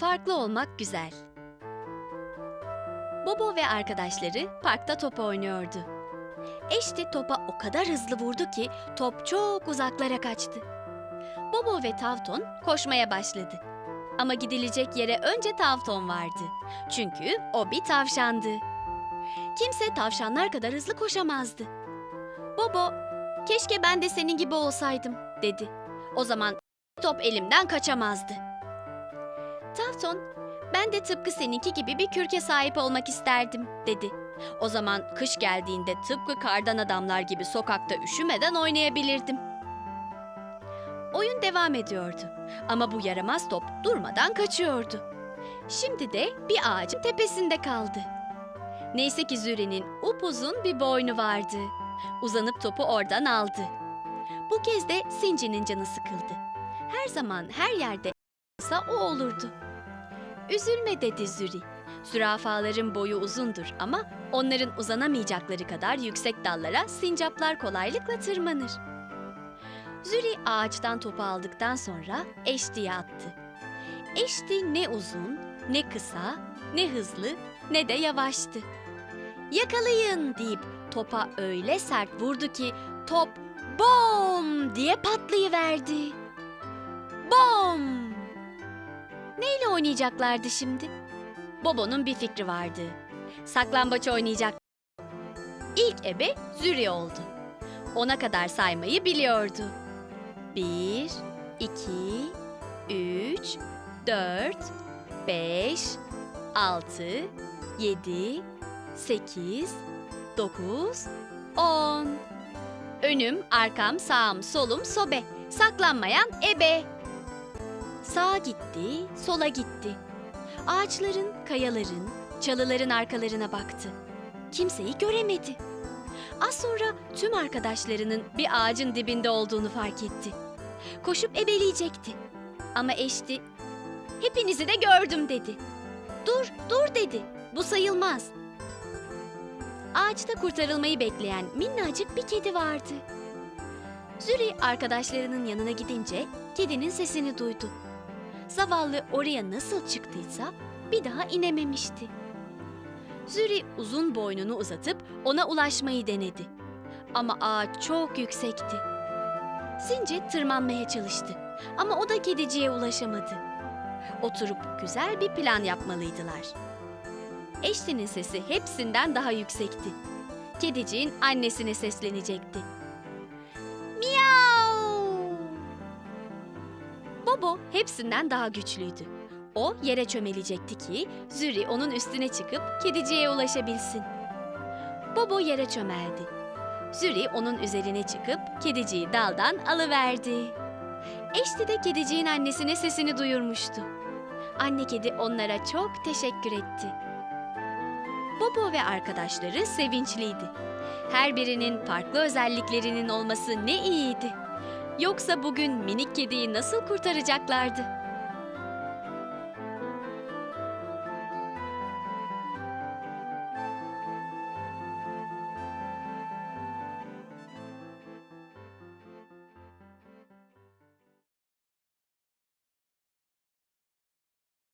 Farklı olmak güzel. Bobo ve arkadaşları parkta top oynuyordu. Eşti topa o kadar hızlı vurdu ki top çok uzaklara kaçtı. Bobo ve Tavton koşmaya başladı. Ama gidilecek yere önce Tavton vardı. Çünkü o bir tavşandı. Kimse tavşanlar kadar hızlı koşamazdı. Bobo, keşke ben de senin gibi olsaydım, dedi. O zaman top elimden kaçamazdı. Tavton, ben de tıpkı seninki gibi bir kürke sahip olmak isterdim, dedi. O zaman kış geldiğinde tıpkı kardan adamlar gibi sokakta üşümeden oynayabilirdim. Oyun devam ediyordu ama bu yaramaz top durmadan kaçıyordu. Şimdi de bir ağacın tepesinde kaldı. Neyse ki Züri'nin upuzun bir boynu vardı. Uzanıp topu oradan aldı. Bu kez de Sinci'nin canı sıkıldı. Her zaman her yerde olsa o olurdu. Üzülme dedi Züri. Zürafaların boyu uzundur ama onların uzanamayacakları kadar yüksek dallara sincaplar kolaylıkla tırmanır. Züri ağaçtan topu aldıktan sonra Eşti'ye attı. Eşti ne uzun, ne kısa, ne hızlı, ne de yavaştı. Yakalayın deyip topa öyle sert vurdu ki top bom diye patlayıverdi. Bom! Oynayacaklardı şimdi? Bobo'nun bir fikri vardı. Saklambaç oynayacak. İlk ebe Züri oldu. Ona kadar saymayı biliyordu. Bir, iki, üç, dört, beş, altı, yedi, sekiz, dokuz, on. Önüm, arkam, sağım, solum, sobe. Saklanmayan ebe. Sağa gitti, sola gitti. Ağaçların, kayaların, çalıların arkalarına baktı. Kimseyi göremedi. Az sonra tüm arkadaşlarının bir ağacın dibinde olduğunu fark etti. Koşup ebeleyecekti. Ama eşti, hepinizi de gördüm dedi. Dur, dur dedi. Bu sayılmaz. Ağaçta kurtarılmayı bekleyen minnacık bir kedi vardı. Züri arkadaşlarının yanına gidince kedinin sesini duydu. Zavallı oraya nasıl çıktıysa bir daha inememişti. Züri uzun boynunu uzatıp ona ulaşmayı denedi. Ama ağaç çok yüksekti. Sinci tırmanmaya çalıştı ama o da kediciye ulaşamadı. Oturup güzel bir plan yapmalıydılar. Eşti'nin sesi hepsinden daha yüksekti. Kediciğin annesine seslenecekti. Bobo hepsinden daha güçlüydü. O yere çömelecekti ki Züri onun üstüne çıkıp kediciye ulaşabilsin. Bobo yere çömeldi. Züri onun üzerine çıkıp kediciyi daldan alıverdi. Eşti de kediciğin annesine sesini duyurmuştu. Anne kedi onlara çok teşekkür etti. Bobo ve arkadaşları sevinçliydi. Her birinin farklı özelliklerinin olması ne iyiydi. Yoksa bugün minik kediyi nasıl kurtaracaklardı?